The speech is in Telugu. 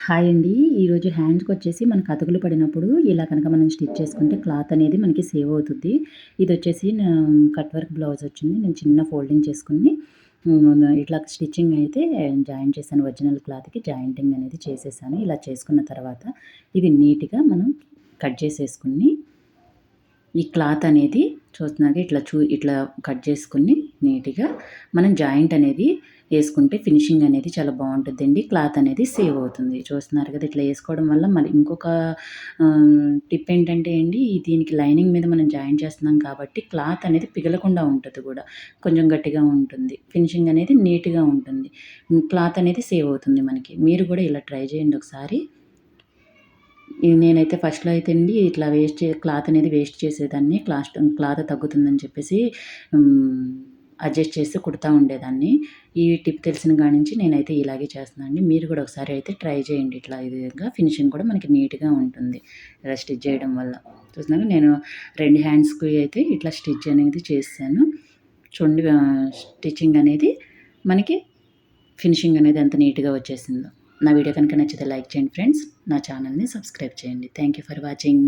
హాయ్ అండి. ఈరోజు హ్యాండ్స్‌కి వచ్చేసి మనకు అతుకులు పడినప్పుడు ఇలా కనుక మనం స్టిచ్ చేసుకుంటే క్లాత్ అనేది మనకి సేవ్ అవుతుంది. ఇది వచ్చేసి కట్ వర్క్ బ్లౌజ్ వచ్చింది. నేను చిన్న ఫోల్డింగ్ చేసుకుని ఇట్లా స్టిచ్చింగ్ అయితే జాయిన్ చేశాను. ఒరిజినల్ క్లాత్‌కి జాయింటింగ్ అనేది చేసేసాను. ఇలా చేసుకున్న తర్వాత ఇది నీట్‌గా మనం కట్ చేసేసుకుని ఈ క్లాత్ అనేది చూస్తున్నారు ఇట్లా చూ ఇట్లా కట్ చేసుకుని నీట్‌గా మనం జాయింట్ అనేది వేసుకుంటే ఫినిషింగ్ అనేది చాలా బాగుంటుందండి క్లాత్ అనేది సేవ్ అవుతుంది. చూస్తున్నారు కదా! ఇట్లా వేసుకోవడం వల్ల మరి ఇంకొక టిప్ ఏంటంటే అండి దీనికి లైనింగ్ మీద మనం జాయిన్ చేస్తున్నాం కాబట్టి క్లాత్ అనేది పిగలకుండా ఉంటుంది కూడా కొంచెం గట్టిగా ఉంటుంది. ఫినిషింగ్ అనేది నీట్‌గా ఉంటుంది. క్లాత్ అనేది సేవ్ అవుతుంది మనకి. మీరు కూడా ఇలా ట్రై చేయండి ఒకసారి. నేనైతే ఫస్ట్‌లో అయితే అండి ఇట్లా వేస్ట్ చే క్లాత్ అనేది వేస్ట్ చేసేదాన్ని. క్లాస్ట్ క్లాత్ తగ్గుతుందని చెప్పేసి అడ్జస్ట్ చేసి కుడతా ఉండేదాన్ని. ఈ టిప్ తెలిసిన కాడ నుంచి నేనైతే ఇలాగే చేస్తున్నానండి. మీరు కూడా ఒకసారి అయితే ట్రై చేయండి. ఇట్లా ఈ విధంగా ఫినిషింగ్ కూడా మనకి నీట్‌గా ఉంటుంది. ఇలా స్టిచ్ చేయడం వల్ల. చూసినాక నేను రెండు హ్యాండ్స్‌కి అయితే ఇట్లా స్టిచ్ అనేది చేసేసాను. చూడండి స్టిచ్చింగ్ అనేది మనకి ఫినిషింగ్ అనేది ఎంత నీట్‌గా వచ్చేసిందో. నా వీడియో కనుక నచ్చితే లైక్ చేయండి ఫ్రెండ్స్. నా ఛానల్‌ని సబ్స్క్రైబ్ చేయండి. Thank you for watching.